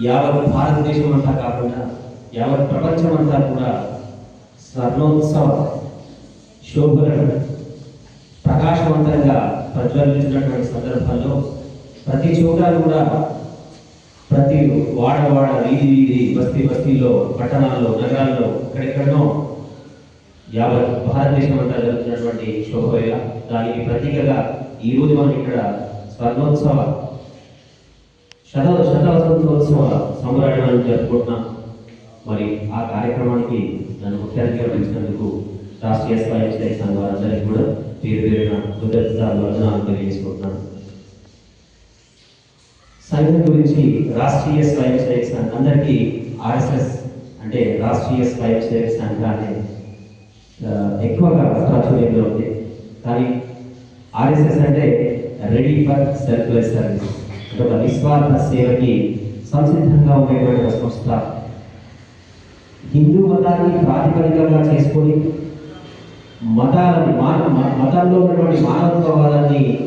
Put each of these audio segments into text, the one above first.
యావత్ భారతదేశం అంతా కాకుండా యావత్ ప్రపంచం అంతా కూడా స్వర్ణోత్సవ శోభలను ప్రకాశవంతంగా ప్రజ్వలించినటువంటి సందర్భంలో ప్రతి చోట కూడా ప్రతి వాడ వాడ వీధి వీధి బస్తీ బస్తీలో పట్టణాల్లో నగరాల్లో ఎక్కడెక్కడనో యావత్ భారతదేశం అంతా జరుగుతున్నటువంటి శోభవేళ దానికి ప్రతీకగా ఈ రోజు మనం ఇక్కడ స్వర్ణోత్సవ శత శత వసంతోత్సవ సంబరాలను జరుపుకుంటున్నాం మరి ఆ కార్యక్రమానికి నన్ను ముఖ్య అతిథిగా పిలిచినందుకు రాష్ట్రీయ స్వయం సేవక సంఘాలందరికీ కూడా పేరు పేరున కృతజ్ఞతలు వందనాలు తెలియజేసుకుంటున్నాను. సంఘం గురించి రాష్ట్రీయ స్వయం సేవక సంఘం అందరికీ ఆర్ఎస్ఎస్ అంటే రాష్ట్రీయ స్వయం సేవక సంఘాన్ని ఎక్కువగా ప్రాచుర్యంలో ఉంది. కానీ ఆర్ఎస్ఎస్ అంటే రెడీ ఫర్ సెల్ఫ్లెస్ సర్వీస్. ఒక నిస్వార్థ సేవకి సంసిద్ధంగా ఉండేటువంటి ఒక సంస్థ. హిందూ మతాన్ని ప్రాతిపదికగా చేసుకొని మతాలని మాన మ- మతంలో ఉన్నటువంటి మానవత్వవాదాన్ని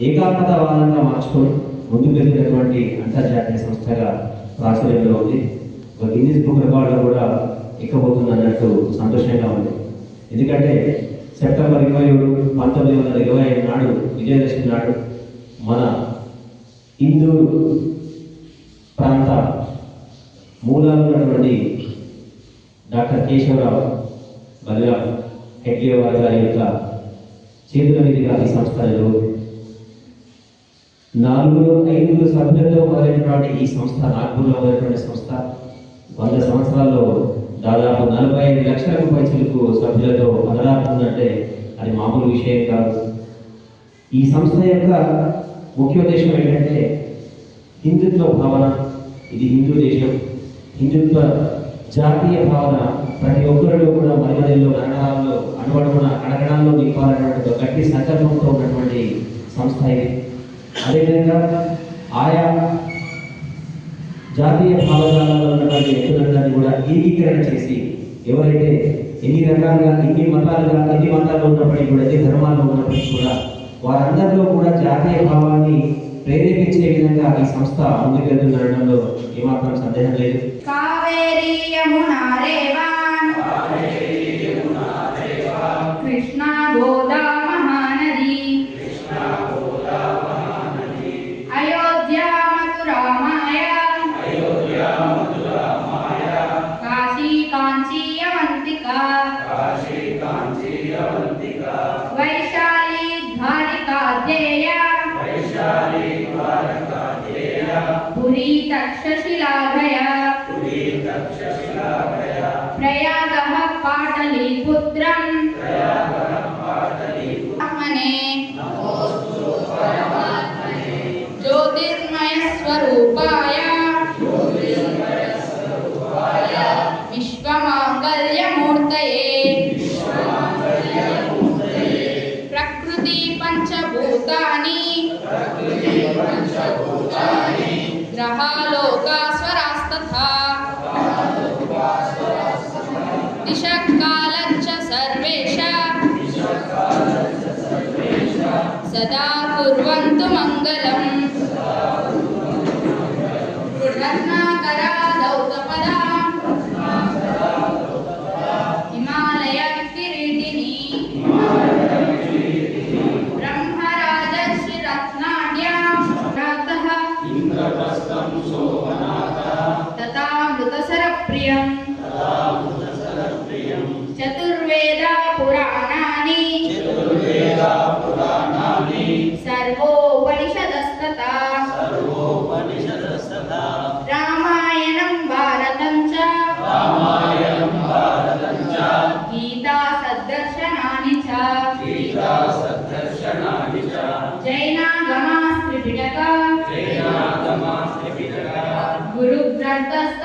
ఏకాత్మతవాదంగా మార్చుకొని ముందుకు వెళ్ళినటువంటి అంతర్జాతీయ సంస్థగా ప్రాచుర్యంలో ఉంది. ఒక గిన్నీస్ బుక్ రికార్డులో కూడా ఎక్కబోతుంది అన్నట్టు సంతోషంగా ఉంది. ఎందుకంటే సెప్టెంబర్ ఇరవై ఏడు పంతొమ్మిది వందల ఇరవై ఐదు నాడు విజయదశమి నాడు మన ఇందూరు ప్రాంత మూలాలు ఉన్నటువంటి డాక్టర్ కేశవరావు బలరాం హెడ్లేవారి గారి యొక్క చేతుల మీదుగా ఈ సంస్థ నిలవదు నాలుగు ఐదుగురు సభ్యులతో మొదలైనటువంటి ఈ సంస్థ నాగ్పూర్లో మొదలైనటువంటి సంస్థ వంద సంవత్సరాల్లో దాదాపు నలభై ఐదు లక్షలకు పైసలకు సభ్యులతో అదలాడుతుందంటే అది మామూలు విషయం కాదు. ఈ సంస్థ యొక్క ముఖ్యోద్దేశం ఏంటంటే హిందుత్వ భావన ఇది హిందూ దేశం. హిందుత్వ జాతీయ భావన ప్రతి ఒక్కరిలో కూడా మరిమదిలో నగరాల్లో అణువడుగున అడగడాల్లో నింపాలన్నటువంటి గట్టి సంకల్పంతో ఉన్నటువంటి సంస్థ ఇది. అదేవిధంగా ఆయా జాతీయ భావజాలలో ఉన్నటువంటి వ్యక్తులందరినీ కూడా ఏకీకరణ చేసి ఎవరైతే ఎన్ని రకాలుగా ఎన్ని మతాలుగా ఎన్ని మతాల్లో ఉన్నప్పటికీ కూడా ఎన్ని ధర్మాల్లో ఉన్నప్పటికీ కూడా వారందరిలో కూడా జాతీయ భావాన్ని ప్రేరేపించే విధంగా ఈ సంస్థ ముందుకెళ్తుందనడంలో ఏమాత్రం సందేహం లేదు. కావేరీ యమునా రేవా गुरुग्रन्थस्तथाङ्गिरः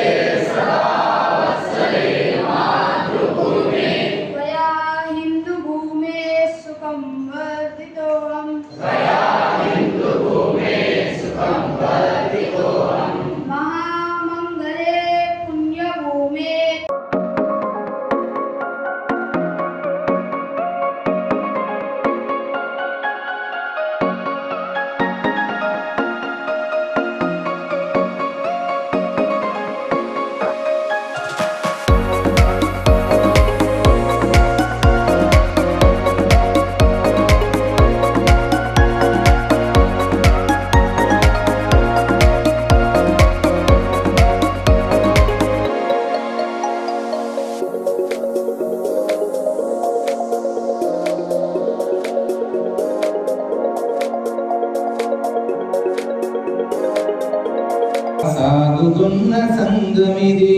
సాగుతున్న సంగమిది.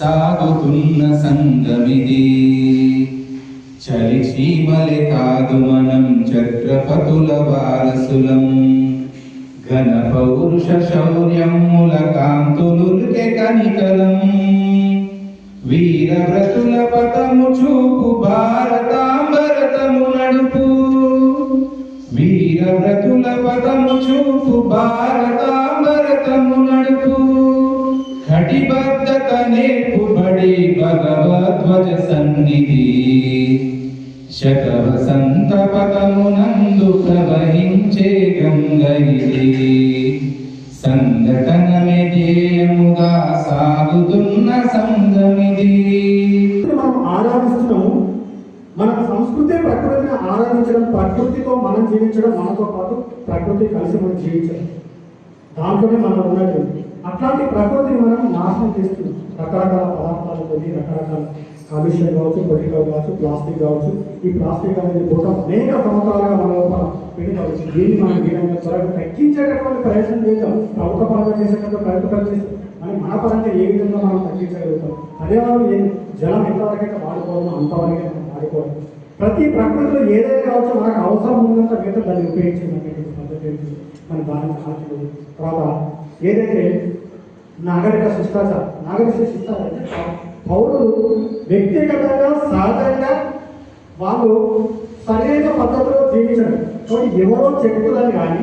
సాగుతున్న సంగమిది. చలి చీమలే కాదు మనం చక్రపతుల వారసులం. ఘన పౌరుష శౌర్యముల కాంతులుకే కనికలం వీర వ్రతుల పదము చూపు భారతాంబరతము నడుపు. వీర వ్రతుల పదము చూపు భారతా భారతము నడుపు కటిబద్ధత నేర్పుబడి భగవద్వజ సన్నిధి. శతవసంత పదమునందు ప్రవహించే గంగయిది సంఘటనమే ధ్యేయముగా సాగుతున్న సంగమిది మనం ఆరాధిస్తున్నాము. మన సంస్కృతి ప్రకృతిని ఆరాధించడం ప్రకృతితో మనం జీవించడం మనతో పాటు ప్రకృతి కలిసి మనం జీవించడం. దాంట్లోనే మనం ఉన్నది అట్లాంటి ప్రకృతిని మనం నాశనం చేస్తున్నాం రకరకాల పదార్థాలు కొన్ని రకరకాల కాలుష్యం కావచ్చు పొలికల్ కావచ్చు ప్లాస్టిక్ కావచ్చు. ఈ ప్లాస్టిక్ అనేది కూడా అనేక సంవత్సరాలుగా మన లోపల పెళ్ళి కావచ్చు దీన్ని మనం వీలైనంత త్వరగా తగ్గించేటటువంటి ప్రయత్నం చేద్దాం. ప్రభుత్వ పరంగా చేసేటటువంటి ప్రయత్నం చేస్తాం. అని మన పరంగా ఏ విధంగా మనం తగ్గించగలుగుతాం? అదే వాళ్ళు ఏ? జలం ఎంతవరకైతే వాడుకోవాలో అంతవరకే మనం వాడుకోవాలి ప్రతి ప్రకృతిలో ఏదైతే కావచ్చు మనకు అవసరం ఉన్నంత మీద దాన్ని ఉపయోగించేటువంటి మన దాని సాధ్యం తర్వాత ఏదైతే నాగరిక శిష్టాచారం నాగరిక శిష్టాచారం అంటే పౌరులు వ్యక్తిగతంగా సహజంగా వాళ్ళు సరైన పద్ధతిలో జీవించడం. కాబట్టి ఎవరో చెప్తుందని కానీ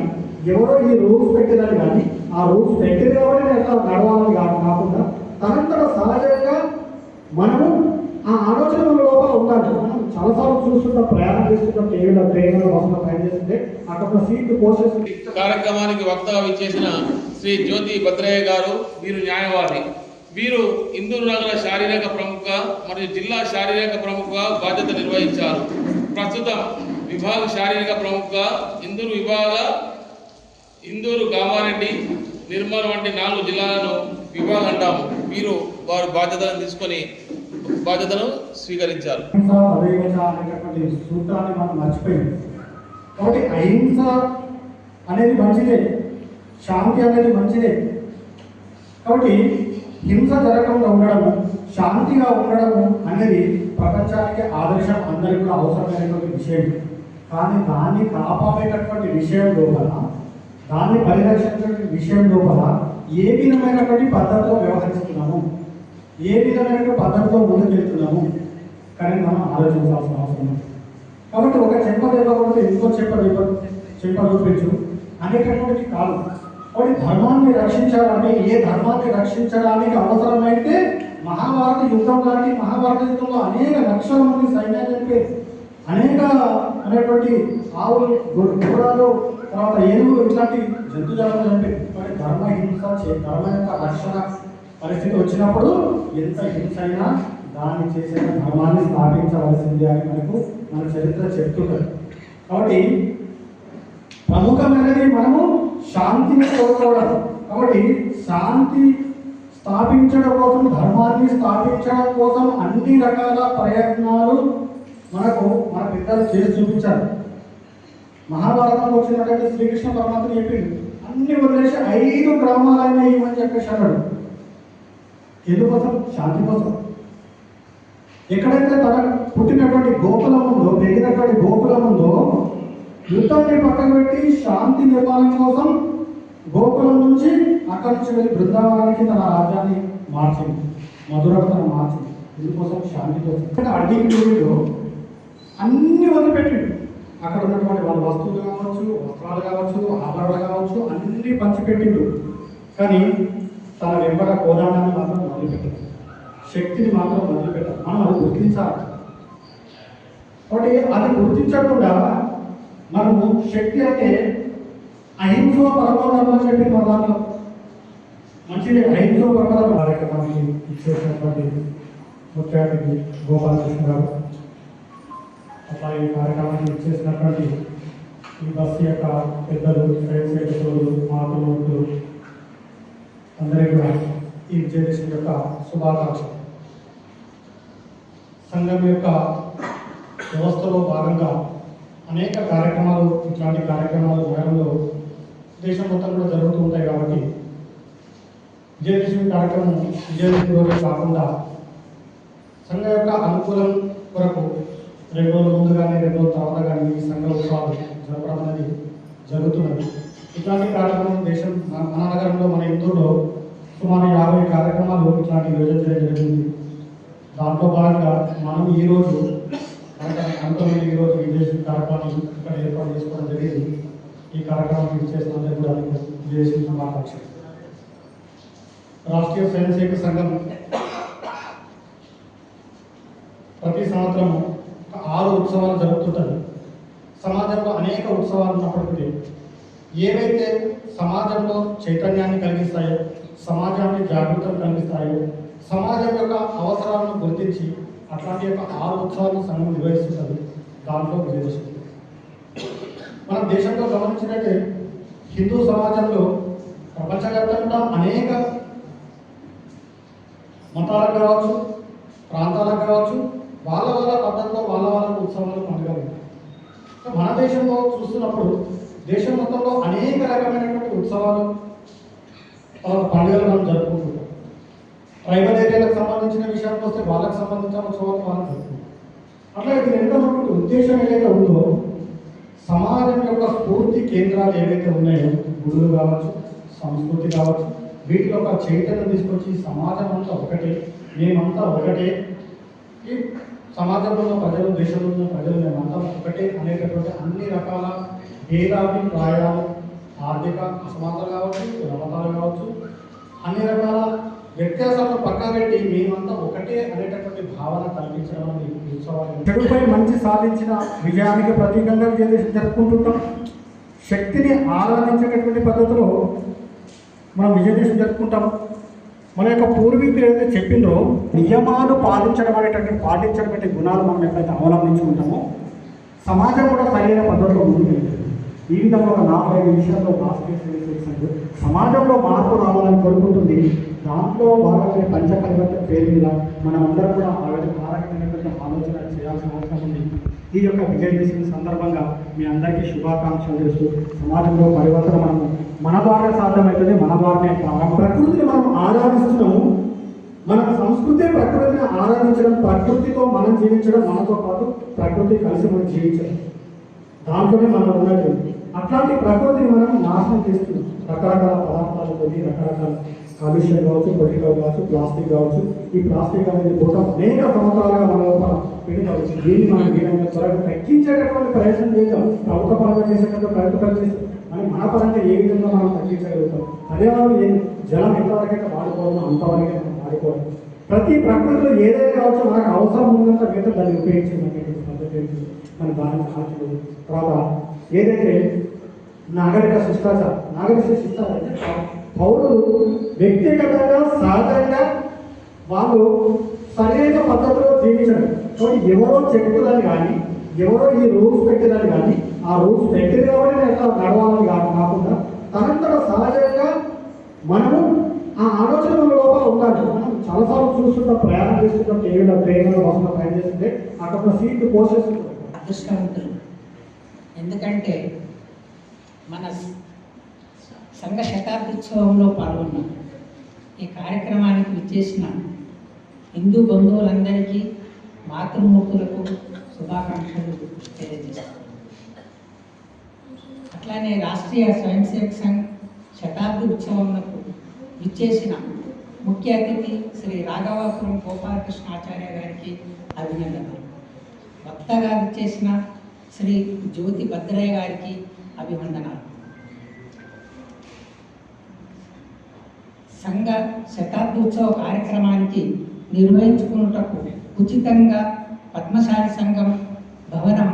ఎవరో ఈ రూల్స్ పెట్టేదని కానీ ఆ రూల్స్ పెట్టేది కాబట్టి ఎట్లా నడవాలని కాకుండా తనంతట సహజంగా మనము ఆ ఆలోచన మన లోపల ఉండాలి మనం చాలాసార్లు చూస్తుంటాం ప్రయాణం చేస్తుంటాం టీవీలో ట్రైన్లో బస్సులో ప్రయాణం చేస్తుంటే అక్కడ సీట్లు పోసేస్తుంది కార్యక్రమానికి వక్తగా చేసిన శ్రీ జ్యోతి భద్రయ్య గారు వీరు న్యాయవాది. వీరు ఇందూరు నగర శారీరక ప్రముఖ మరియు జిల్లా శారీరక ప్రముఖ బాధ్యత నిర్వహించారు. ప్రస్తుతం విభాగ శారీరక ప్రముఖ ఇందూరు విభాగ ఇందూరు కామారెడ్డి నిర్మల్ వంటి నాలుగు జిల్లాలను విభాగం అంటాము. వీరు వారు బాధ్యతలను తీసుకొని బాధ్యతను స్వీకరించారు. అహింస సూత్రాన్ని మనం మర్చిపోయింది కాబట్టి అహింస అనేది మంచిదే. శాంతి అనేది మంచిదే. కాబట్టి హింస జరగకుండా ఉండడము శాంతిగా ఉండడము అనేది ప్రపంచానికి ఆదర్శం అందరికీ కూడా అవసరమైనటువంటి విషయం. కానీ దాన్ని కాపాడేటటువంటి విషయం లోపల దాన్ని పరిరక్షించే విషయం లోపల ఏ విధమైనటువంటి పద్ధతిలో వ్యవహరిస్తున్నాము? ఏ విధమైన పద్ధతిలో ముందుకెళ్తున్నాము కానీ మనం ఆలోచించాల్సిన అవసరం ఉంది కాబట్టి ఒక చెంప దెబ్బ ఇంకో చెంప దెబ్బ చెంప చూపించు అనేటటువంటి కాదు. కాబట్టి ధర్మాన్ని రక్షించాలంటే ఏ ధర్మాన్ని రక్షించడానికి అవసరమైతే మహాభారత యుద్ధం లాంటి మహాభారత యుద్ధంలో అనేక లక్షల మంది సైన్యాలు అనేక అనేటువంటి ఆవులు గు- తర్వాత ఏనుగులు ఇట్లాంటి జంతుజాలను చంపే మరి ధర్మ హింస ధర్మ యొక్క రక్షణ పరిస్థితి వచ్చినప్పుడు ఎంత హింస అయినా దాన్ని చేసిన ధర్మాన్ని స్థాపించవలసిందే అని మనకు మన చరిత్ర చెప్తున్నది కాబట్టి ప్రముఖమైనది మనము శాంతిని కోరుకోవడం కాబట్టి శాంతి స్థాపించడం కోసం ధర్మాన్ని స్థాపించడం కోసం అన్ని రకాల ప్రయత్నాలు మనకు మన పెద్దలు చేసి చూపించారు. మహాభారతంలో వచ్చినటువంటి శ్రీకృష్ణ పరమాత్మ చెప్పింది అన్ని వదిలేసి ఐదు గ్రామాలైనా ఇవ్వని చెప్పేసి అన్నాడు. ఎందుకోసం శాంతి కోసం ఎక్కడైతే తన పుట్టినటువంటి గోకులం ఉందో పెరిగినటువంటి గోకులం ఉందో యుద్ధాన్ని పక్కన పెట్టి శాంతి నిర్మాణం కోసం గోకులం నుంచి అక్కడి నుంచి వెళ్ళి బృందావనానికి తన రాజ్యాన్ని మార్చింది. మధురకు మార్చింది. ఇందుకోసం శాంతి కోసం. ఇక్కడ అడ్డింగ్లో అన్ని వదిలిపెట్టిండు. అక్కడ ఉన్నటువంటి వాళ్ళ వస్తువులు కావచ్చు వస్త్రాలు కావచ్చు ఆభరణాలు కావచ్చు అన్ని పంచిపెట్టిండు. కానీ తన వెంబడ కోదాడాన్ని మాత్రం వదిలిపెట్టదు శక్తిని మాత్రం వదిలిపెట్టాలి మనం అది గుర్తించాలి. కాబట్టి అది గుర్తించకుండా మనము శక్తి అంటే అహింస పరమధర్మం అని చెప్పి మన దాంట్లో మంచిది అహింస పరమధర్మ కార్యక్రమానికి ఇచ్చేసినటువంటి ముఖ్య అతిథి గోపాలకృష్ణ గారు అట్లా ఈ కార్యక్రమానికి ఇచ్చేసినటువంటి ఈ బస్సు యొక్క పెద్దలు స్వయం సేవకులు మాతృమూర్తులు అందరికీ కూడా ఈ విజయదశమి యొక్క శుభాకాంక్షలు. సంఘం యొక్క వ్యవస్థలో భాగంగా అనేక కార్యక్రమాలు ఇట్లాంటి కార్యక్రమాలు నగరంలో దేశం మొత్తం కూడా జరుగుతూ ఉంటాయి కాబట్టి విజయదశమి కార్యక్రమం విజయదశమి రోజు కాకుండా సంఘం యొక్క అనుకూలం కొరకు రెండు రోజుల ముందు కానీ రెండు రోజుల తర్వాత కానీ ఈ సంఘ ఉత్సవాలు జరపడం అనేది జరుగుతున్నది. ఇట్లాంటి కార్యక్రమం దేశం మన మన నగరంలో మన ఇందూరులో సుమారు యాభై కార్యక్రమాలు ఇట్లాంటి యోజించడం జరిగింది. దాంట్లో భాగంగా మనం ఈరోజు అంతమంది ఈరోజు విదేశీ కార్యక్రమాన్ని ఇక్కడ ఏర్పాటు చేసుకోవడం జరిగింది. ఈ కార్యక్రమం చేసినందుకు కూడా రాష్ట్రీయ స్వయం సేవక సంఘం ప్రతి సంవత్సరము ఆరు ఉత్సవాలు జరుగుతుంటుంది సమాజంలో అనేక ఉత్సవాలు ఉన్నప్పటికీ ఏవైతే సమాజంలో చైతన్యాన్ని కలిగిస్తాయో సమాజాన్ని జాగృతం కలిగిస్తాయో సమాజం యొక్క అవసరాలను గుర్తించి అట్లాంటి యొక్క ఆరు ఉత్సవాలను సంఘం నిర్వహిస్తుంది దాంట్లో విజయదశమి మన దేశంలో గమనించినట్టే హిందూ సమాజంలో ప్రపంచవ్యాప్తంగా అనేక మతాలకు కావచ్చు ప్రాంతాలకు కావచ్చు వాళ్ళ వాళ్ళ పద్ధతిలో వాళ్ళ వాళ్ళ ఉత్సవాలు పండుగలు మన దేశంలో చూస్తున్నప్పుడు దేశం మొత్తంలో అనేక రకమైనటువంటి ఉత్సవాలు పండుగలు మనం జరుపుకుంటున్నాం. ట్రైబల్ ఏరియాలకు సంబంధించిన విషయానికి వస్తే వాళ్ళకి సంబంధించిన ఉత్సవాలు వాళ్ళకి జరుపుకుంటాం. అట్లా ఇది రెండో ఉద్దేశం ఏదైతే ఉందో సమాజం యొక్క స్ఫూర్తి కేంద్రాలు ఏవైతే ఉన్నాయో గుడులు కావచ్చు సంస్కృతి కావచ్చు వీటిలో ఒక చైతన్యం తీసుకొచ్చి సమాజం అంతా ఒకటే మేమంతా ఒకటే ఈ సమాజంలో ఉన్న ప్రజలు దేశంలో ఉన్న ప్రజలు మేమంతా ఒకటే అనేటటువంటి అన్ని రకాల భేదాభిప్రాయాలు ఆర్థిక అసమానతలు కావచ్చు కులమతాలు కావచ్చు అన్ని రకాల వ్యత్యాసాలను పక్కన పెట్టి మేమంతా ఒకటే అనేటటువంటి భావన కల్పించడం అనేది ఈ చెడుపై మంచి సాధించిన విజయానికి ప్రతీకంగా విజయదేశం జరుపుకుంటుంటాం. శక్తిని ఆరాధించేటటువంటి పద్ధతిలో మనం విజయదేశం జరుపుకుంటాం. మన యొక్క పూర్వీకులు ఏదైతే చెప్పిందో నియమాలు పాటించడం అనేటువంటి పాటించడం గుణాలు మనం ఎప్పుడైతే అవలంబించుకుంటామో సమాజం కూడా సరైన పద్ధతిలో ఉంటుంది ఈ విధంగా ఒక నాలుగైదు విషయాల్లో బాస్కెట్ వేసేసారు సమాజంలో మార్పు రావాలని కోరుకుంటుంది. దాంట్లో భాగమైన పంచకర్మత పేరు మీద మనం అందరం కూడా ఆ విధంగా ఆలోచన చేయాల్సిన అవసరం ఉంది. ఈ యొక్క విజయదశమి సందర్భంగా మీ అందరికీ శుభాకాంక్షలు చేస్తూ సమాజంలో పరివర్తన మనము మన ద్వారా సాధ్యమవుతుంది. మన ద్వారానే ప్రకృతిని మనం ఆరాధిస్తున్నాము. మన సంస్కృతి ప్రకృతిని ఆరాధించడం ప్రకృతితో మనం జీవించడం మనతో పాటు ప్రకృతి కలిసి మనం జీవించడం. దాంట్లోనే మనం ఉన్నది. అట్లాంటి ప్రకృతిని మనం నాశనం చేస్తున్నాం రకరకాల పదార్థాలు కొన్ని రకరకాల కాలుష్యం కావచ్చు పొలిటికల్ కావచ్చు ప్లాస్టిక్ కావచ్చు. ఈ ప్లాస్టిక్ అనేది కూడా అనేక సంవత్సరాలుగా మన లోపల పెళ్ళి దీన్ని మనం వీలైనంత త్వరగా తగ్గించేటటువంటి ప్రయత్నం చేద్దాం. ప్రభుత్వ పరంగా చేసేటటువంటి ప్రయత్నం చేస్తాం. అని మన పరంగా ఏ విధంగా మనం తగ్గించగలుగుతాం? పర్యావరణం ఏం జలం ఎంతవరకైతే వాడుకోవాలో అంతవరకే మనం వాడుకోవాలి ప్రతి ప్రకృతిలో ఏదైనా కావచ్చు మనకు అవసరం ఉన్నంత మీద దాన్ని ఉపయోగించడం మన దాని తర్వాత ఏదైతే నాగరిక శిష్టాచారం నాగరిక శిష్టాచారం అంటే పౌరులు వ్యక్తిగతంగా సహజంగా వాళ్ళు సరైన పద్ధతిలో జీవించడం. కాబట్టి ఎవరో చెప్పుదని కానీ ఎవరో ఈ రూల్స్ పెట్టేదని కానీ ఆ రూల్స్ పెట్టేది కాబట్టి నేను ఎట్లా నడవాలని కాకుండా తనంతట సహజంగా మనము ఆ ఆలోచన మన లోపల ఉండాలి. మనం చాలాసార్లు చూస్తుంటాం ప్రయాణం చేస్తుంటాం టీవీలో ట్రైన్లో వస్తున్న ప్రయాణం చేస్తుంటే అక్కడ సీట్ సీట్లు పోసేస్తుంటాం. ఎందుకంటే మన సంఘ శతాబ్దోత్సవంలో పాల్గొన్నాం. ఈ కార్యక్రమానికి విచ్చేసిన హిందూ బంధువులందరికీ మాతృమూర్తులకు శుభాకాంక్షలు తెలియజేస్తాను అట్లానే రాష్ట్రీయ స్వయం సేవక్ సంఘ్ శతాబ్ది ఉత్సవములకు విచ్చేసిన ముఖ్య అతిథి శ్రీ రాఘవాపురం గోపాలకృష్ణ ఆచార్య గారికి అభినందనలు. వక్తగా విచ్చేసిన శ్రీ జ్యోతి భద్రయ్య గారికి అభివందనాలు. సంఘ శతాబ్దోత్సవ కార్యక్రమానికి నిర్వహించుకున్నటకు ఉచితంగా పద్మశాలి సంఘం భవనం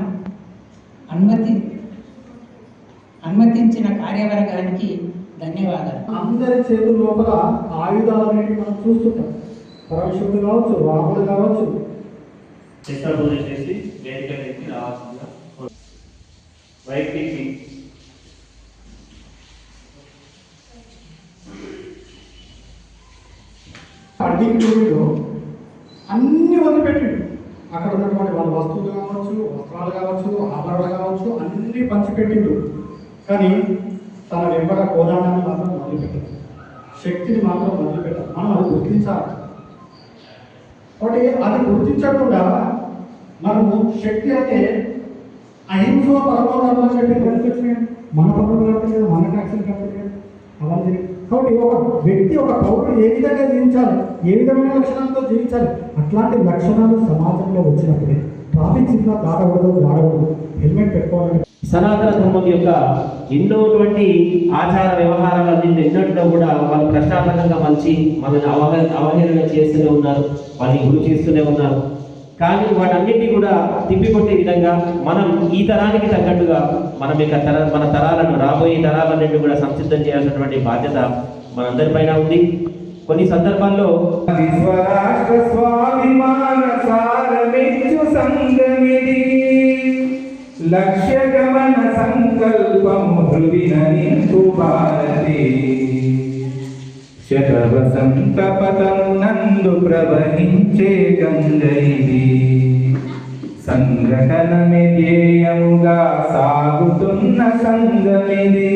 అనుమతి అనుమతించిన కార్యవర్గానికి ధన్యవాదాలు. అందరి చేతుల లోపల ఆయుధాలు మనం చూస్తుంటాం. పరమశివుడు కావచ్చు రాముడు కావచ్చు. చేసి వేదిక ఎక్కి రావాల్సిందిగా వైట్కి అడ్డింగ్ అన్ని వదిలిపెట్టిండు. అక్కడ ఉన్నటువంటి వాళ్ళ వస్తువులు కావచ్చు వస్త్రాలు కావచ్చు ఆభరణాలు కావచ్చు అన్ని పంచిపెట్టిండు. కానీ తన వెంబడ కోదాడాన్ని మాత్రం వదిలిపెట్టాడు శక్తిని మాత్రం వదిలిపెట్టాడు మనం అది గుర్తించాలి. కాబట్టి అది గుర్తించకుండా మనము శక్తి అంటే అహింస పరమధర్మం అని చెప్పి మన పనులు కట్టలేదు మన ట్యాక్సులు కట్టలేదు. అలా జరిగింది. కాబట్టి ఒక వ్యక్తి ఒక పౌరుడు ఏ విధంగా జీవించాలి ఏ విధమైన లక్షణాలతో జీవించాలి అట్లాంటి లక్షణాలు సమాజంలో వచ్చినప్పుడే ట్రాఫిక్ సిగ్నల్ దాటకూడదు దాడకూడదు హెల్మెట్ పెట్టుకోవాలి సనాతన ధర్మం యొక్క ఎన్నోటువంటి ఆచార వ్యవహారాలన్నీ ఎన్నట్లో కూడా వాళ్ళు ప్రశ్నార్థకంగా మంచి మనల్ని అవహ అవహేళన చేస్తూనే ఉన్నారు వాళ్ళని గురి చేస్తూనే ఉన్నారు. కానీ వాటన్నిటినీ కూడా తిప్పికొట్టే విధంగా మనం ఈ తరానికి తగ్గట్టుగా మనం ఇక తర మన తరాలను రాబోయే తరాలన్నింటినీ కూడా సంసిద్ధం చేయాల్సినటువంటి బాధ్యత మనందరిపైన ఉంది. కొన్ని సందర్భాల్లో లక్ష్య గమన సంకల్పము హృదిన నింపు ప్రవహించే గంగైది. సంఘటనమే సాగుతున్న సంగమిది.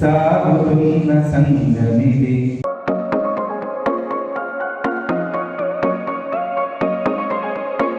సాగుతున్న సంగమిది.